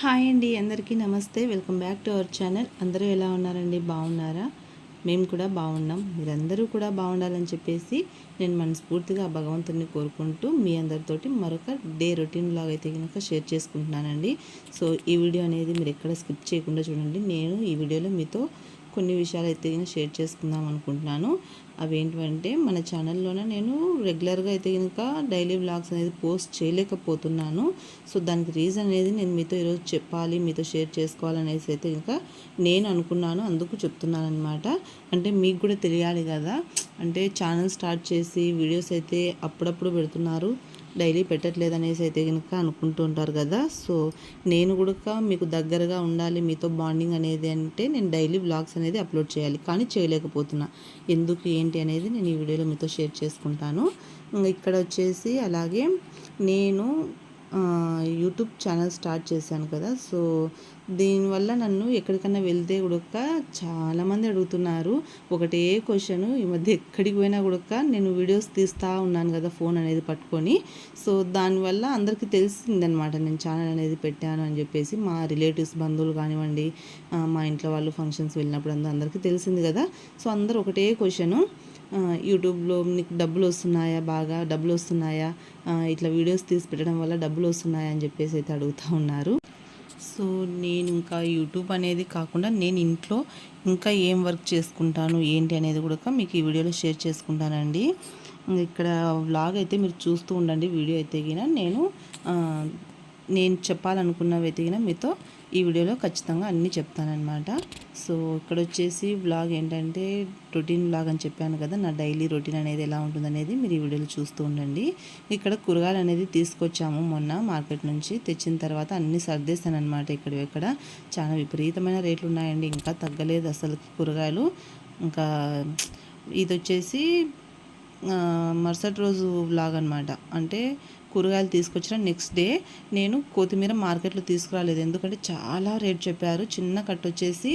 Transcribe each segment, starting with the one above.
Hi అండి అందరికీ నమస్తే. Welcome back to our channel. అందరూ ఎలా ఉన్నారండి? బాగున్నారా? మేము కూడా బాగున్నాం. మీరందరూ కూడా బాగుండాలని చెప్పేసి నేను మనస్ఫూర్తిగా ఆ కోరుకుంటూ మీ అందరితోటి మరొక డే రొటీన్ లాగా అయితే కనుక షేర్ చేసుకుంటున్నానండి. సో ఈ వీడియో అనేది మీరు ఎక్కడ స్కిప్ చేయకుండా చూడండి. నేను ఈ వీడియోలో మీతో కొన్ని విషయాలు అయితే షేర్ చేసుకుందాం అనుకుంటున్నాను. అవేంటంటే మన ఛానల్లోనే నేను రెగ్యులర్గా అయితే కనుక డైలీ బ్లాగ్స్ అనేది పోస్ట్ చేయలేకపోతున్నాను. సో దానికి రీజన్ అనేది నేను మీతో ఈరోజు చెప్పాలి మీతో షేర్ చేసుకోవాలనేసి అయితే కనుక నేను అనుకున్నాను అందుకు చెప్తున్నాను అనమాట అంటే మీకు కూడా తెలియాలి కదా అంటే ఛానల్ స్టార్ట్ చేసి వీడియోస్ అయితే అప్పుడప్పుడు పెడుతున్నారు. డైలీ పెట్టట్లేదు అనేసి అయితే కనుక అనుకుంటూ ఉంటారు కదా. సో నేను కూడా మీకు దగ్గరగా ఉండాలి మీతో బాండింగ్ అనేది అంటే నేను డైలీ బ్లాగ్స్ అనేది అప్లోడ్ చేయాలి. కానీ చేయలేకపోతున్నా. ఎందుకు ఏంటి అనేది నేను ఈ వీడియోలో మీతో షేర్ చేసుకుంటాను. ఇక్కడ వచ్చేసి అలాగే నేను యూట్యూబ్ ఛానల్ స్టార్ట్ చేశాను కదా. సో దీనివల్ల నన్ను ఎక్కడికన్నా వెళ్తే కూడా చాలామంది అడుగుతున్నారు. ఒకటే క్వశ్చన్ ఈ మధ్య ఎక్కడికి పోయినా కూడా నేను వీడియోస్ తీస్తూ ఉన్నాను కదా ఫోన్ అనేది పట్టుకొని. సో దానివల్ల అందరికీ తెలిసిందనమాట నేను ఛానల్ అనేది పెట్టాను అని చెప్పేసి. మా రిలేటివ్స్ బంధువులు కానివ్వండి మా ఇంట్లో వాళ్ళు ఫంక్షన్స్ వెళ్ళినప్పుడు అందరికీ తెలిసింది కదా. సో అందరు ఒకటే క్వశ్చను యూట్యూబ్లో నీకు డబ్బులు వస్తున్నాయా? బాగా డబ్బులు వస్తున్నాయా? ఇట్లా వీడియోస్ తీసి పెట్టడం వల్ల డబ్బులు వస్తున్నాయా అని చెప్పేసి అయితే అడుగుతూ ఉన్నారు. సో నేను ఇంకా యూట్యూబ్ అనేది కాకుండా నేను ఇంట్లో ఇంకా ఏం వర్క్ చేసుకుంటాను ఏంటి అనేది కూడా మీకు ఈ వీడియోలో షేర్ చేసుకుంటానండి. ఇక్కడ వ్లాగ్ అయితే మీరు చూస్తూ ఉండండి వీడియో అయితే నేను నేను చెప్పాలనుకున్నవి వెతికిన మీతో ఈ వీడియోలో ఖచ్చితంగా అన్నీ చెప్తానమాట సో ఇక్కడ వచ్చేసి వ్లాగ్ ఏంటంటే రొటీన్ వ్లాగ్ అని చెప్పాను కదా నా డైలీ రొటీన్ అనేది ఎలా ఉంటుందనేది మీరు ఈ వీడియోలో చూస్తూ ఉండండి. ఇక్కడ కూరగాయలు అనేది తీసుకొచ్చాము మొన్న మార్కెట్ నుంచి తెచ్చిన తర్వాత అన్నీ సర్దేశాను అనమాట ఇక్కడ ఇక్కడ చాలా విపరీతమైన రేట్లు ఉన్నాయండి ఇంకా తగ్గలేదు అసలు కూరగాయలు. ఇంకా ఇది వచ్చేసి మరుసటి రోజు వ్లాగ్ అనమాట అంటే కూరగాయలు తీసుకొచ్చిన నెక్స్ట్ డే నేను కొత్తిమీర మార్కెట్లో తీసుకురాలేదు. ఎందుకంటే చాలా రేట్ చెప్పారు. చిన్న కట్ వచ్చేసి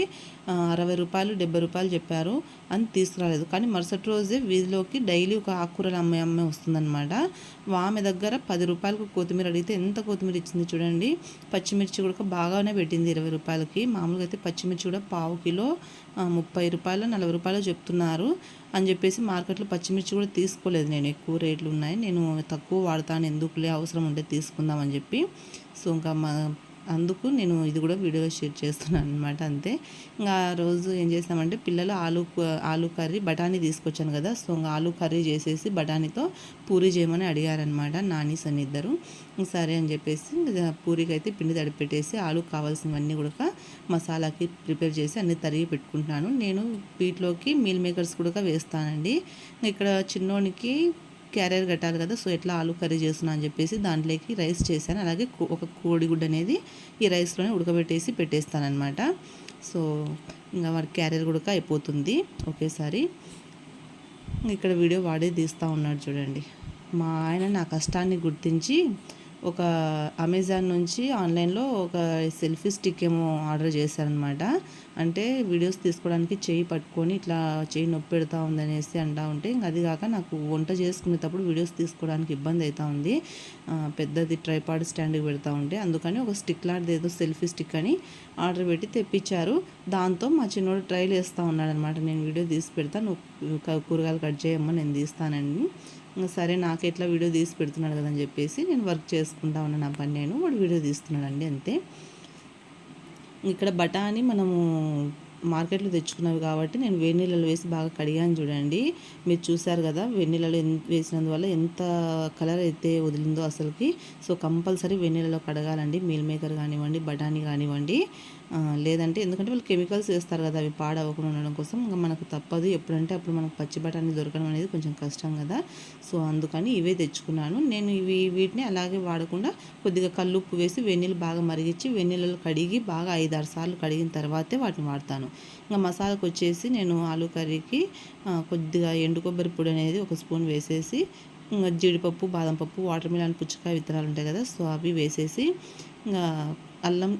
అరవై రూపాయలు డెబ్బై రూపాయలు చెప్పారు అని తీసుకురాలేదు. కానీ మరుసటి రోజే వీధిలోకి డైలీ ఒక ఆకుకూరలు అమ్మే అమ్మే వస్తుందన్నమాట. ఆమె దగ్గర పది రూపాయలకు కొత్తిమీర అడిగితే ఎంత కొత్తిమీర ఇచ్చింది చూడండి. పచ్చిమిర్చి కూడా బాగానే పెట్టింది ఇరవై రూపాయలకి. మామూలుగా అయితే పచ్చిమిర్చి కూడా పావు కిలో ముప్పై రూపాయలు నలభై రూపాయలు చెప్తున్నారు. అని చెప్పేసి మార్కెట్లో పచ్చిమిర్చి కూడా తీసుకోలేదు నేను. ఎక్కువ రేట్లు ఉన్నాయి. నేను తక్కువ వాడతాను. ఎందుకులే? అవసరం ఉంటే తీసుకుందాం అని చెప్పి. సో ఇంకా మా అందుకు నేను ఇది కూడా వీడియో షేర్ చేస్తున్నాను అనమాట అంతే. ఇంకా ఆ రోజు ఏం చేస్తామంటే పిల్లలు ఆలు ఆలు కర్రీ బఠానీ తీసుకొచ్చాను కదా. సో ఇంకా ఆలు కర్రీ చేసేసి బఠానీతో పూరి చేయమని అడిగారనమాట నానీస్ అని ఇద్దరు. సరే అని చెప్పేసి పూరికి అయితే పిండి తడిపెట్టేసి ఆలు కావాల్సినవన్నీ కూడా మసాలాకి ప్రిపేర్ చేసి అన్ని తరిగి పెట్టుకుంటున్నాను. నేను వీటిలోకి మీల్ మేకర్స్ కూడా వేస్తానండి. ఇక్కడ చిన్నోనికి క్యారియర్ కట్టాలి కదా సో ఎట్లా ఆలు కర్రీ చేస్తున్నా అని చెప్పేసి దాంట్లోకి రైస్ చేశాను. అలాగే ఒక కోడిగుడ్డ అనేది ఈ రైస్లోనే ఉడకబెట్టేసి పెట్టేస్తానమాట సో ఇంకా వాడి క్యారియర్ కూడా అయిపోతుంది ఒకేసారి. ఇక్కడ వీడియో వాడే తీస్తూ ఉన్నాడు చూడండి. మా ఆయన నా కష్టాన్ని గుర్తించి ఒక అమెజాన్ నుంచి ఆన్లైన్లో ఒక సెల్ఫీ స్టిక్ ఏమో ఆర్డర్ చేశారనమాట అంటే వీడియోస్ తీసుకోవడానికి చేయి పట్టుకొని ఇట్లా చేయి నొప్పి పెడతా ఉందనేసి అంటా ఉంటే ఇంక అది కాక నాకు వంట చేసుకునేటప్పుడు వీడియోస్ తీసుకోవడానికి ఇబ్బంది అవుతా ఉంది. పెద్దది ట్రైపాడ్ స్టాండ్కి పెడతా ఉంటే అందుకని ఒక స్టిక్ లాంటిది ఏదో సెల్ఫీ స్టిక్ అని ఆర్డర్ పెట్టి తెప్పించారు. దాంతో మా చిన్నోడు ట్రైల్ వేస్తూ ఉన్నాడు అనమాట నేను వీడియో తీసి పెడతాను కూరగాయలు కట్ చేయమ్మా నేను తీస్తానండి సరే నాకు ఎట్లా వీడియో తీసి పెడుతున్నాడు కదని చెప్పేసి నేను వర్క్ చేసుకుంటా ఉన్నాను నా పని నేను వాడు వీడియో తీస్తున్నాడండి అంతే. ఇక్కడ బఠానీ మనము మార్కెట్లో తెచ్చుకున్నవి కాబట్టి నేను వేడి నీళ్ళలో వేసి బాగా కడిగాను చూడండి. మీరు చూసారు కదా వేడి నీళ్ళలో వేసినందువల్ల ఎంత కలర్ అయితే వదిలిందో అసలుకి. సో కంపల్సరీ వేడి నీళ్ళలో కడగాలండి. మీల్ మేకర్ కానివ్వండి బఠానీ కానివ్వండి. లేదంటే ఎందుకంటే వాళ్ళు కెమికల్స్ వేస్తారు కదా అవి పాడవకుండా ఉండడం కోసం. ఇంకా మనకు తప్పదు. ఎప్పుడంటే అప్పుడు మనకు పచ్చి బఠానీ దొరకడం అనేది కొంచెం కష్టం కదా. సో అందుకని ఇవే తెచ్చుకున్నాను. నేను ఇవి వీటిని అలాగే వాడకుండా కొద్దిగా కల్లుప్పు వేసి వెన్నీళ్ళు బాగా మరిగించి వెన్నీళ్ళలో కడిగి బాగా ఐదు ఆరు సార్లు కడిగిన తర్వాతే వాటిని వాడతాను. ఇంకా మసాలాకు వచ్చేసి నేను ఆలు కర్రీకి కొద్దిగా ఎండు కొబ్బరి పొడి అనేది ఒక స్పూన్ వేసేసి ఇంకా జీడిపప్పు బాదం పప్పు వాటర్ మిలాన్ పుచ్చకాయ విత్తనాలు ఉంటాయి కదా సో అవి వేసేసి ఇంకా అల్లం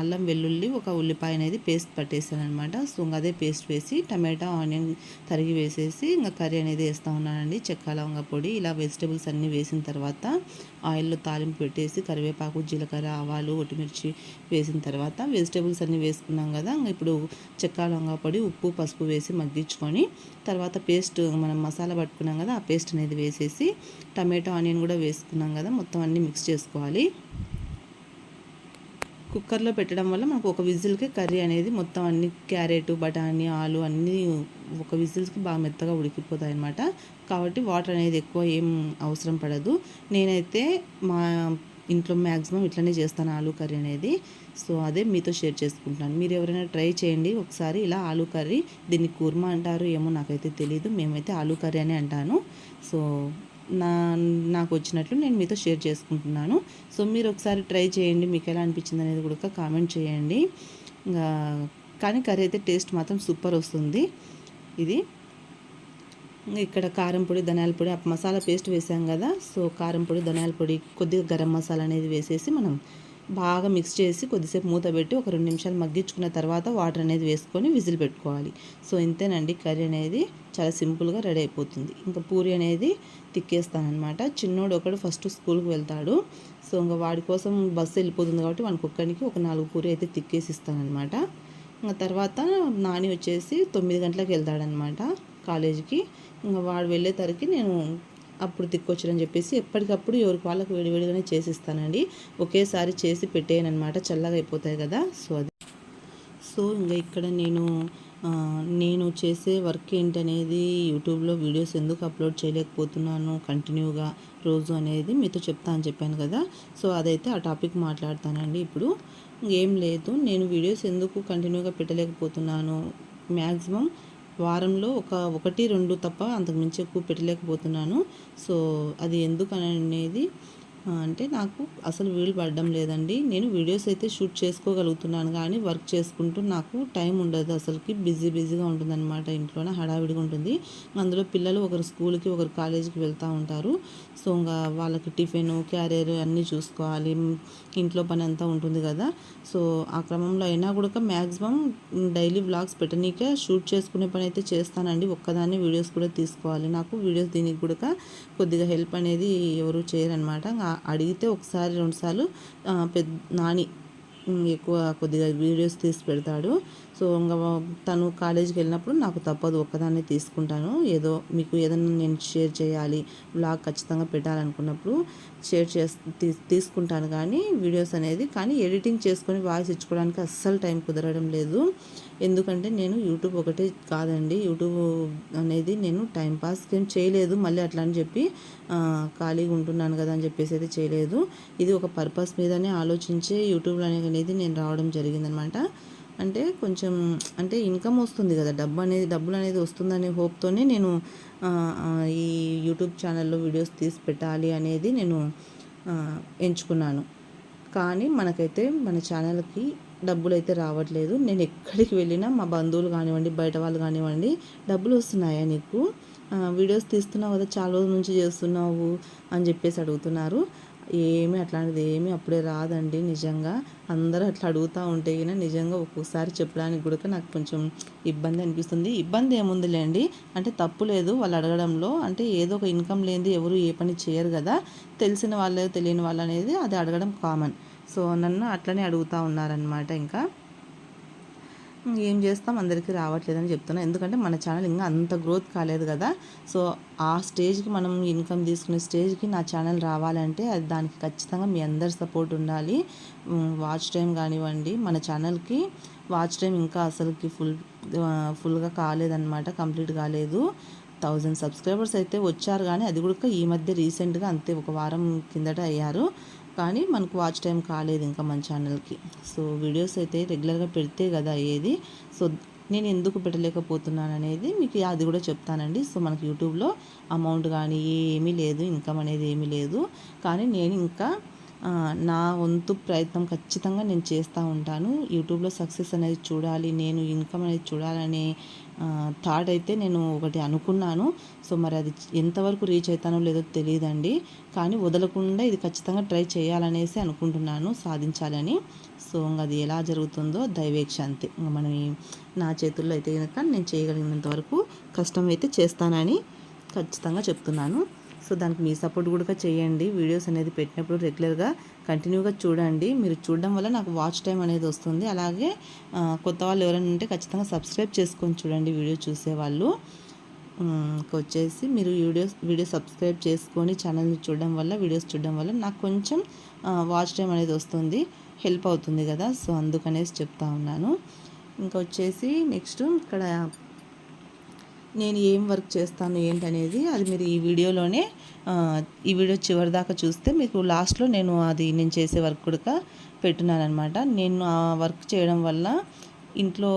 అల్లం వెల్లుల్లి ఒక ఉల్లిపాయ అనేది పేస్ట్ పట్టేసాను అనమాట సో అదే పేస్ట్ వేసి టమాటా ఆనియన్ తరిగి వేసేసి ఇంకా కర్రీ అనేది వేస్తూ ఉన్నానండి. చెక్క లవంగ పొడి ఇలా వెజిటేబుల్స్ అన్నీ వేసిన తర్వాత ఆయిల్లో తాలింపు పెట్టేసి కరివేపాకు జీలకర్ర ఆవాలు ఒటిమిర్చి వేసిన తర్వాత వెజిటేబుల్స్ అన్నీ వేసుకున్నాం కదా ఇంకా ఇప్పుడు చెక్క లవంగ పొడి ఉప్పు పసుపు వేసి మగ్గించుకొని తర్వాత పేస్ట్ మనం మసాలా పట్టుకున్నాం కదా ఆ పేస్ట్ అనేది వేసేసి టమాటో ఆనియన్ కూడా వేసుకున్నాం కదా మొత్తం అన్నీ మిక్స్ చేసుకోవాలి. కుక్కర్లో పెట్టడం వల్ల మనకు ఒక విజిల్కి కర్రీ అనేది మొత్తం అన్ని క్యారెట్ బఠానీ ఆలు అన్నీ ఒక విజిల్స్కి బాగా మెత్తగా ఉడికిపోతాయి అనమాట కాబట్టి వాటర్ అనేది ఎక్కువ ఏం అవసరం పడదు. నేనైతే మా ఇంట్లో మ్యాక్సిమం ఇట్లనే చేస్తాను ఆలు కర్రీ అనేది. సో అదే మీతో షేర్ చేసుకుంటాను మీరు ఎవరైనా ట్రై చేయండి ఒకసారి. ఇలా ఆలు కర్రీ దీన్ని కూర్మా అంటారు ఏమో నాకైతే తెలియదు మేమైతే ఆలు కర్రీ అని అంటాను. సో నా నాకు వచ్చినట్లు నేను మీతో షేర్ చేసుకుంటున్నాను. సో మీరు ఒకసారి ట్రై చేయండి. మీకు ఎలా అనిపించింది అనేది కూడా కామెంట్ చేయండి. ఇంకా కానీ కర్రీ అయితే టేస్ట్ మాత్రం సూపర్ వస్తుంది. ఇది. ఇక్కడ కారం పొడి ధనియాల పొడి ఆ మసాలా పేస్ట్ వేసాం కదా. సో కారం పొడి ధనియాల పొడి కొద్దిగా గరం మసాలా అనేది వేసేసి మనం బాగా మిక్స్ చేసి కొద్దిసేపు మూత పెట్టి ఒక రెండు నిమిషాలు మగ్గించుకున్న తర్వాత వాటర్ అనేది వేసుకొని విజిల్ పెట్టుకోవాలి. సో ఇంతేనండి. కర్రీ అనేది చాలా సింపుల్గా రెడీ అయిపోతుంది. ఇంకా పూరి అనేది తిక్కేస్తానమాట చిన్నోడు ఒకడు ఫస్ట్ స్కూల్కి వెళ్తాడు. సో ఇంకా వాడి కోసం బస్సు వెళ్ళిపోతుంది కాబట్టి వానికి ఒక్కడికి ఒక నాలుగు పూరి అయితే తిక్కేసి ఇస్తానమాట ఇంకా తర్వాత నాని వచ్చేసి తొమ్మిది గంటలకు వెళ్తాడనమాట కాలేజీకి. ఇంకా వాడు వెళ్ళేసరికి నేను అప్పుడు తిక్కొచ్చారని చెప్పేసి ఎప్పటికప్పుడు ఎవరికి వాళ్ళకు వేడివేడిగానే చేసిస్తానండి. ఒకేసారి చేసి పెట్టేయను అనమాట చల్లగా అయిపోతాయి కదా. సో అది. సో ఇంకా ఇక్కడ నేను నేను చేసే వర్క్ ఏంటనేది యూట్యూబ్లో వీడియోస్ ఎందుకు అప్లోడ్ చేయలేకపోతున్నాను కంటిన్యూగా రోజు అనేది మీతో చెప్తా అని చెప్పాను కదా. సో అదైతే ఆ టాపిక్ మాట్లాడతానండి ఇప్పుడు. ఏం లేదు. నేను వీడియోస్ ఎందుకు కంటిన్యూగా పెట్టలేకపోతున్నాను? మ్యాక్సిమం వారంలో ఒక ఒకటి రెండు తప్ప అంతకుమించి ఎక్కువ పెట్టలేకపోతున్నాను. సో అది ఎందుకు అనేది అంటే నాకు అసలు వీలు పడడం లేదండి. నేను వీడియోస్ అయితే షూట్ చేసుకోగలుగుతున్నాను కానీ వర్క్ చేసుకుంటూ నాకు టైం ఉండదు. అసలుకి బిజీ బిజీగా ఉంటుందన్నమాట. ఇంట్లోనే హడావిడిగా ఉంటుంది. అందులో పిల్లలు ఒకరు స్కూల్కి ఒకరు కాలేజీకి వెళ్తూ ఉంటారు. సో ఇంకా వాళ్ళకి టిఫిన్ క్యారియర్ అన్నీ చూసుకోవాలి. ఇంట్లో పని అంతా ఉంటుంది కదా. సో ఆ క్రమంలో అయినా కూడా మ్యాక్సిమం డైలీ వ్లాగ్స్ పెట్టనీకే షూట్ చేసుకునే పని అయితే చేస్తానండి. ఒక్కదాన్ని వీడియోస్ కూడా తీసుకోవాలి. నాకు వీడియోస్ దీనికి కూడా కొద్దిగా హెల్ప్ అనేది ఎవరు చేయరనమాట అడిగితే ఒకసారి రెండుసార్లు పెద్ద నాని ఎక్కువ కొద్దిగా వీడియోస్ తీసి పెడతాడు. సో ఇంకా తను కాలేజీకి వెళ్ళినప్పుడు నాకు తప్పదు ఒక్కదాన్ని తీసుకుంటాను. ఏదో మీకు ఏదైనా నేను షేర్ చేయాలి బ్లాగ్ ఖచ్చితంగా పెట్టాలనుకున్నప్పుడు షేర్ చే తీసుకుంటాను. కానీ వీడియోస్ అనేది కానీ ఎడిటింగ్ చేసుకొని వాయిస్ ఇచ్చుకోవడానికి అస్సలు టైం కుదరడం లేదు. ఎందుకంటే నేను యూట్యూబ్ ఒకటే కాదండి. యూట్యూబ్ అనేది నేను టైంపాస్ ఏం చేయలేదు. మళ్ళీ అట్లా అని చెప్పి ఖాళీగా ఉంటున్నాను కదా అని చెప్పేసి అయితే చేయలేదు. ఇది ఒక పర్పస్ మీదనే ఆలోచించే యూట్యూబ్లో అనేది నేను రావడం జరిగిందనమాట. అంటే కొంచెం అంటే ఇన్కమ్ వస్తుంది కదా. డబ్బు అనేది డబ్బులు అనేది వస్తుందనే హోప్తోనే నేను ఈ యూట్యూబ్ ఛానల్లో వీడియోస్ తీసి పెట్టాలి అనేది నేను ఎంచుకున్నాను. కానీ మనకైతే మన ఛానల్కి డబ్బులు అయితే రావట్లేదు. నేను ఎక్కడికి వెళ్ళినా మా బంధువులు కానివ్వండి బయట వాళ్ళు కానివ్వండి డబ్బులు వస్తున్నాయా నీకు? వీడియోస్ తీస్తున్నావు కదా చాలా రోజుల నుంచి చేస్తున్నావు అని చెప్పేసి అడుగుతున్నారు. ఏమీ అట్లాంటిది ఏమీ అప్పుడే రాదండి నిజంగా. అందరూ అట్లా అడుగుతూ ఉంటే కానీ నిజంగా ఒక్కొక్కసారి చెప్పడానికి కూడా నాకు కొంచెం ఇబ్బంది అనిపిస్తుంది. ఇబ్బంది ఏముందిలేండి? అంటే తప్పు లేదు వాళ్ళు అడగడంలో. అంటే ఏదో ఒక ఇన్కమ్ లేనిది ఎవరు ఏ పని చేయరు కదా. తెలిసిన వాళ్ళు తెలియని వాళ్ళు అనేది అది అడగడం కామన్. సో నన్ను అట్లనే అడుగుతూ ఉన్నారనమాట ఇంకా. ఏం చేస్తాం? అందరికీ రావట్లేదని చెప్తున్నా. ఎందుకంటే మన ఛానల్ ఇంకా అంత గ్రోత్ కాలేదు కదా. సో ఆ స్టేజ్కి మనం ఇన్కమ్ తీసుకునే స్టేజ్కి నా ఛానల్ రావాలంటే అది దానికి ఖచ్చితంగా మీ అందరి సపోర్ట్ ఉండాలి. వాచ్ టైం కానివ్వండి మన ఛానల్కి వాచ్ టైం ఇంకా అసలుకి ఫుల్ ఫుల్గా కాలేదన్నమాట కంప్లీట్ కాలేదు. థౌజండ్ సబ్స్క్రైబర్స్ అయితే వచ్చారు కానీ అది కూడా ఈ మధ్య రీసెంట్గా అంతే ఒక వారం కిందట అయ్యారు. కానీ మనకు వాచ్ టైం కాలేదు ఇంకా మన ఛానల్కి సో వీడియోస్ అయితే రెగ్యులర్గా పెడితే కదా ఏది? సో నేను ఎందుకు పెట్టలేకపోతున్నాను అనేది మీకు అది కూడా చెప్తానండి. సో మనకి యూట్యూబ్లో అమౌంట్ కానీ ఏమీ లేదు ఇన్కమ్ అనేది ఏమీ లేదు. కానీ నేను ఇంకా నా వంతు ప్రయత్నం ఖచ్చితంగా నేను చేస్తూ ఉంటాను. యూట్యూబ్లో సక్సెస్ అనేది చూడాలి నేను ఇన్కమ్ అనేది చూడాలనే థాట్ అయితే నేను ఒకటి అనుకున్నాను. సో మరి అది ఎంతవరకు రీచ్ అవుతానో లేదో తెలియదండి. కానీ వదలకుండా ఇది ఖచ్చితంగా ట్రై చేయాలనేసి అనుకుంటున్నాను సాధించాలని. సో ఇంక అది ఎలా జరుగుతుందో దైవేక్ష అంతే ఇంక మనం నా చేతుల్లో అయితే కనుక నేను చేయగలిగినంత వరకు కష్టం అయితే చేస్తానని ఖచ్చితంగా చెప్తున్నాను. సో దానికి మీ సపోర్ట్ కూడా చేయండి. వీడియోస్ అనేది పెట్టినప్పుడు రెగ్యులర్గా కంటిన్యూగా చూడండి. మీరు చూడడం వల్ల నాకు వాచ్ టైం అనేది వస్తుంది. అలాగే కొత్త వాళ్ళు ఎవరైనా ఉంటే ఖచ్చితంగా సబ్స్క్రైబ్ చేసుకొని చూడండి వీడియో చూసేవాళ్ళు వచ్చేసి మీరు వీడియోస్ వీడియో సబ్స్క్రైబ్ చేసుకొని ఛానల్ని చూడడం వల్ల వీడియోస్ చూడడం వల్ల నాకు కొంచెం వాచ్ టైం అనేది వస్తుంది. హెల్ప్ అవుతుంది కదా. సో అందుకనేసి చెప్తా ఉన్నాను. ఇంకా వచ్చేసి నెక్స్ట్ ఇక్కడ నేను ఏం వర్క్ చేస్తాను ఏంటనేది అది మీరు ఈ వీడియోలోనే ఈ వీడియో చివరి దాకా చూస్తే మీకు లాస్ట్లో నేను అది నేను చేసే వర్క్ కూడా పెట్టున్నానమాట నేను ఆ వర్క్ చేయడం వల్ల ఇంట్లో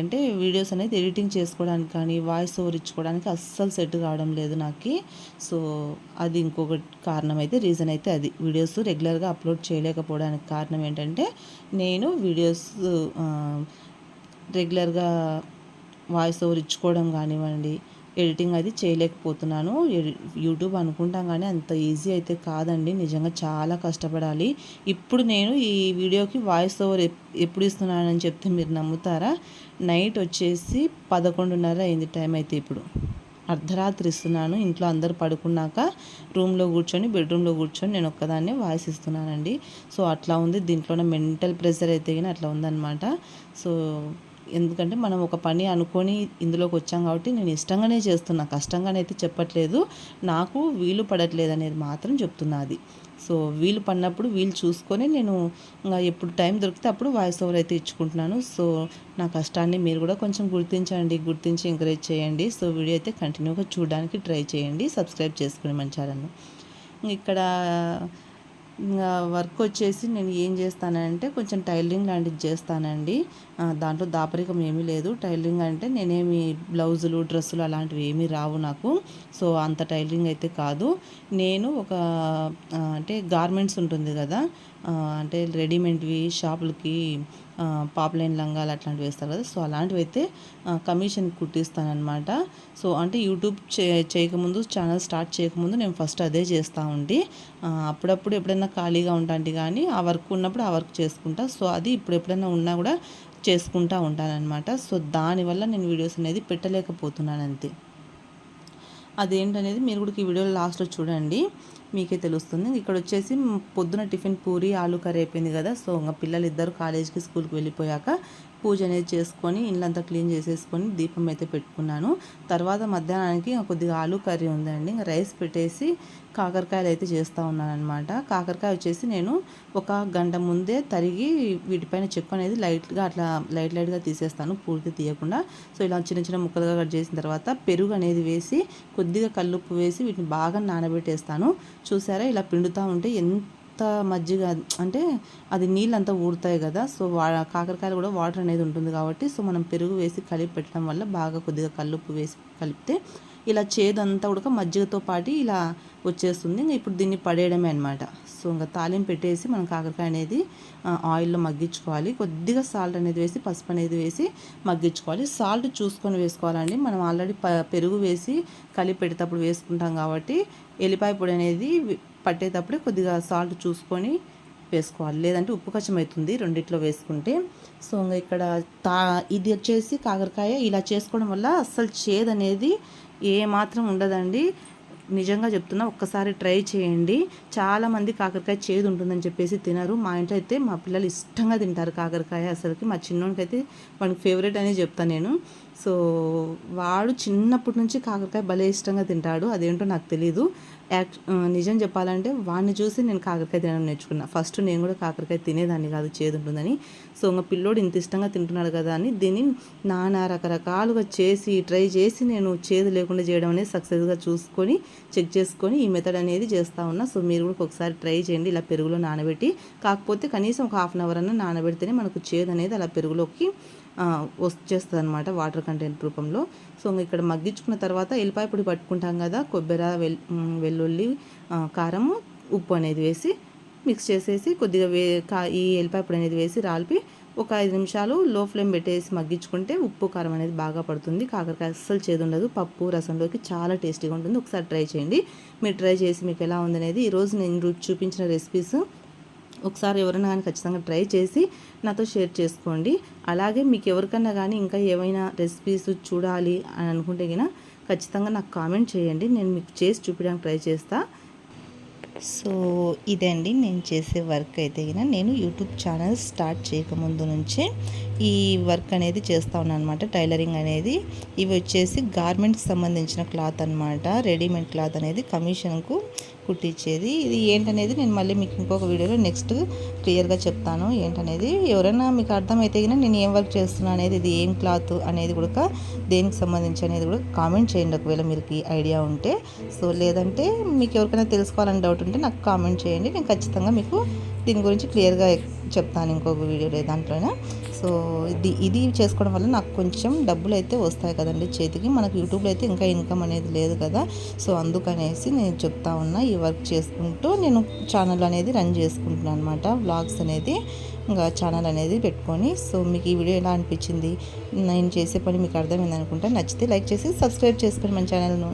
అంటే వీడియోస్ అనేది ఎడిటింగ్ చేసుకోవడానికి కానీ వాయిస్ ఓవర్ ఇచ్చుకోవడానికి అస్సలు సెట్ కావడం లేదు నాకు. సో అది ఇంకొక కారణం అయితే రీజన్ అయితే అది. వీడియోస్ రెగ్యులర్గా అప్లోడ్ చేయలేకపోవడానికి కారణం ఏంటంటే నేను వీడియోస్ రెగ్యులర్గా వాయిస్ ఓవర్ ఇచ్చుకోవడం కానివ్వండి ఎడిటింగ్ అది చేయలేకపోతున్నాను. యూట్యూబ్ అనుకుంటాం కానీ అంత ఈజీ అయితే కాదండి. నిజంగా చాలా కష్టపడాలి. ఇప్పుడు నేను ఈ వీడియోకి వాయిస్ ఓవర్ ఎప్పుడు ఇస్తున్నానని చెప్తే మీరు నమ్ముతారా? నైట్ వచ్చేసి పదకొండున్నర అయింది టైం అయితే ఇప్పుడు. అర్ధరాత్రి ఇస్తున్నాను. ఇంట్లో అందరు పడుకున్నాక రూమ్లో కూర్చొని బెడ్రూమ్లో కూర్చొని నేను ఒక్కదాన్నే వాయిస్ ఇస్తున్నానండి. సో అట్లా ఉంది. దీంట్లోనే మెంటల్ ప్రెషర్ అయితే కానీ అట్లా ఉందన్నమాట. సో ఎందుకంటే మనం ఒక పని అనుకొని ఇందులోకి వచ్చాం కాబట్టి నేను ఇష్టంగానే చేస్తున్నా కష్టంగానైతే చెప్పట్లేదు. నాకు వీలు పడట్లేదు అనేది మాత్రం చెప్తున్నది సో వీలు పడినప్పుడు వీలు చూసుకొని నేను ఇంకా ఎప్పుడు టైం దొరికితే అప్పుడు వాయిస్ ఓవర్ అయితే ఇచ్చుకుంటున్నాను. సో నా కష్టాన్ని మీరు కూడా కొంచెం గుర్తించండి గుర్తించి ఎంకరేజ్ చేయండి. సో వీడియో అయితే కంటిన్యూగా చూడడానికి ట్రై చేయండి. సబ్స్క్రైబ్ చేసుకుని మంచాలను ఇక్కడ ఇంకా వర్క్ వచ్చేసి నేను ఏం చేస్తానంటే కొంచెం టైలరింగ్ లాంటిది చేస్తానండి. దాంట్లో దాపరికం ఏమీ లేదు. టైలరింగ్ అంటే నేనేమి బ్లౌజులు డ్రెస్సులు అలాంటివి ఏమీ రావు నాకు. సో అంత టైలరింగ్ అయితే కాదు. నేను ఒక అంటే గార్మెంట్స్ ఉంటుంది కదా అంటే రెడీమేడ్వి షాపులకి పాప్లైన్ లంగాలు అట్లాంటివి వేస్తారు కదా. సో అలాంటివి అయితే కమిషన్ కుట్టిస్తానమాట సో అంటే యూట్యూబ్ చే చేయకముందు ఛానల్ స్టార్ట్ చేయకముందు నేను ఫస్ట్ అదే చేస్తూ ఉండి అప్పుడప్పుడు ఎప్పుడైనా ఖాళీగా ఉంటాంటి కానీ ఆ వర్క్ ఉన్నప్పుడు ఆ వర్క్ చేసుకుంటా. సో అది ఇప్పుడు ఎప్పుడైనా ఉన్నా కూడా చేసుకుంటా ఉంటానన్నమాట. సో దానివల్ల నేను వీడియోస్ అనేది పెట్టలేకపోతున్నాను అంతే అదేంటనేది మీరు కూడా ఈ వీడియో లాస్ట్లో చూడండి. మీకే తెలుస్తుంది. ఇక్కడ వచ్చేసి పొద్దున టిఫిన్ పూరి ఆలు కర్రీ అయిపోయింది కదా. సో ఇంకా పిల్లలు ఇద్దరు కాలేజ్కి స్కూల్కి వెళ్ళిపోయాక పూజ అనేది చేసుకొని ఇల్లంతా క్లీన్ చేసేసుకొని దీపం అయితే పెట్టుకున్నాను. తర్వాత మధ్యాహ్నానికి కొద్దిగా ఆలు కర్రీ ఉందండి. ఇంకా రైస్ పెట్టేసి కాకరకాయలు అయితే చేస్తూ ఉన్నాను అనమాట కాకరకాయ వచ్చేసి నేను ఒక గంట ముందే తరిగి వీటిపైన చెక్కు అనేది లైట్గా అట్లా లైట్ లైట్గా తీసేస్తాను పూర్తి తీయకుండా. సో ఇలా చిన్న చిన్న ముక్కలుగా కట్ చేసిన తర్వాత పెరుగు అనేది వేసి కొద్దిగా కల్లుప్పు వేసి వీటిని బాగా నానబెట్టేస్తాను. చూసారా? ఇలా పిండుతూ ఉంటే ఎంత మజ్జిగ అంటే అది నీళ్ళంతా ఊరుతాయి కదా సో వా కాకరకాయలు కూడా వాటర్ అనేది ఉంటుంది కాబట్టి సో మనం పెరుగు వేసి కలిపి పెట్టడం వల్ల బాగా కొద్దిగా కల్లుప్పు వేసి కలిపితే ఇలా చేదంతా ఉడక మజ్జిగతో పాటు ఇలా వచ్చేస్తుంది. ఇంకా ఇప్పుడు దీన్ని పడేయడమే అనమాట సో ఇంకా తాలింపు పెట్టేసి మనం కాకరకాయ అనేది ఆయిల్లో మగ్గించుకోవాలి. కొద్దిగా సాల్ట్ అనేది వేసి పసుపు అనేది వేసి మగ్గించుకోవాలి. సాల్ట్ చూసుకొని వేసుకోవాలండి. మనం ఆల్రెడీ ప పెరుగు వేసి కలిపి పెట్టేటప్పుడు వేసుకుంటాం కాబట్టి ఎల్లిపాయ పొడి అనేది పట్టేటప్పుడే కొద్దిగా సాల్ట్ చూసుకొని వేసుకోవాలి. లేదంటే ఉప్పు కచ్చం అవుతుంది రెండిట్లో వేసుకుంటే. సో ఇంకా ఇక్కడ తా ఇది వచ్చేసి కాకరకాయ ఇలా చేసుకోవడం వల్ల అస్సలు చేదు అనేది ఏ మాత్రం ఉండదండి. నిజంగా చెప్తున్నా ఒక్కసారి ట్రై చేయండి. చాలామంది కాకరకాయ చేదు ఉంటుందని చెప్పేసి తినరు. మా ఇంట్లో అయితే మా పిల్లలు ఇష్టంగా తింటారు కాకరకాయ అసలుకి. మా చిన్నోడికి అయితే వానికి ఫేవరెట్ అని చెప్తాను నేను. సో వాడు చిన్నప్పటి నుంచి కాకరకాయ భలే ఇష్టంగా తింటాడు. అదేంటో నాకు తెలీదు. యాక్ నిజం చెప్పాలంటే వాడిని చూసి నేను కాకరకాయ తినడం నేర్చుకున్నా. ఫస్ట్ నేను కూడా కాకరకాయ తినేదాన్ని కాదు చేదు ఉంటుందని సో ఇంకా పిల్లోడు ఇంత ఇష్టంగా తింటున్నాడు కదా అని దీన్ని నానా రకరకాలుగా చేసి ట్రై చేసి నేను చేదు లేకుండా చేయడం అనేది సక్సెస్గా చూసుకొని చెక్ చేసుకొని ఈ మెథడ్ అనేది చేస్తూ ఉన్నా. సో మీరు కూడా ఒకసారి ట్రై చేయండి. ఇలా పెరుగులో నానబెట్టి కాకపోతే కనీసం ఒక హాఫ్ అన్ అవర్ అన్న నానబెడితేనే మనకు చేదు అనేది అలా పెరుగులోకి వచ్చేస్తుంది అనమాట వాటర్ కంటెంట్ రూపంలో. సో ఇక్కడ మగ్గించుకున్న తర్వాత ఎల్లిపాయ పొడి పట్టుకుంటాం కదా కొబ్బరి వెల్లుల్లి కారము ఉప్పు అనేది వేసి మిక్స్ చేసేసి కొద్దిగా వే కా ఈ ఎల్లిపాయ పొడి అనేది వేసి రాలిపి ఒక ఐదు నిమిషాలు లో ఫ్లేమ్ పెట్టేసి మగ్గించుకుంటే ఉప్పు కారం అనేది బాగా పడుతుంది. కాకరకాయ అస్సలు చేదు ఉండదు. పప్పు రసంలోకి చాలా టేస్టీగా ఉంటుంది. ఒకసారి ట్రై చేయండి. మీరు ట్రై చేసి మీకు ఎలా ఉందనేది ఈరోజు నేను రుచి చూపించిన రెసిపీస్ ఒకసారి ఎవరైనా కానీ ఖచ్చితంగా ట్రై చేసి నాతో షేర్ చేసుకోండి. అలాగే మీకు ఎవరికన్నా కానీ ఇంకా ఏమైనా రెసిపీస్ చూడాలి అని అనుకుంటే కనుక ఖచ్చితంగా నాకు కామెంట్ చేయండి. నేను మీకు చేసి చూపించడానికి ట్రై చేస్తా. సో ఇదండి నేను చేసే వర్క్ అయితే గిన. నేను యూట్యూబ్ ఛానల్ స్టార్ట్ చేయకముందు నుంచే ఈ వర్క్ అనేది చేస్తూ ఉన్నాను అనమాట టైలరింగ్ అనేది. ఇవి వచ్చేసి గార్మెంట్కి సంబంధించిన క్లాత్ అనమాట రెడీమేడ్ క్లాత్ అనేది కమిషన్కు కుట్టించేది. ఇది ఏంటనేది నేను మళ్ళీ మీకు ఇంకొక వీడియోలో నెక్స్ట్ క్లియర్గా చెప్తాను. ఏంటనేది? ఎవరైనా మీకు అర్థమైతే కానీ నేను ఏం వర్క్ చేస్తున్నా అనేది ఇది ఏం క్లాత్ అనేది కూడా దేనికి సంబంధించి అనేది కూడా కామెంట్ చేయండి. ఒకవేళ మీకు ఐడియా ఉంటే సో లేదంటే మీకు ఎవరికైనా తెలుసుకోవాలని డౌట్ ఉంటే నాకు కామెంట్ చేయండి. నేను ఖచ్చితంగా మీకు దీని గురించి క్లియర్గా చెప్తాను ఇంకొక వీడియో దాంట్లోనే. సో ఇది ఇది చేసుకోవడం వల్ల నాకు కొంచెం డబ్బులు అయితే వస్తాయి కదండి చేతికి. మనకు యూట్యూబ్లో అయితే ఇంకా ఇన్కమ్ అనేది లేదు కదా. సో అందుకనేసి నేను చెప్తా ఉన్నా ఈ వర్క్ చేసుకుంటూ నేను ఛానల్ అనేది రన్ చేసుకుంటున్నాను అనమాట వ్లాగ్స్ అనేది ఇంకా ఛానల్ అనేది పెట్టుకొని. సో మీకు ఈ వీడియో ఎలా అనిపించింది? నేను చేసే పని మీకు అర్థమైంది అనుకుంటా నచ్చితే లైక్ చేసి సబ్స్క్రైబ్ చేసుకోండి మన ఛానల్ను.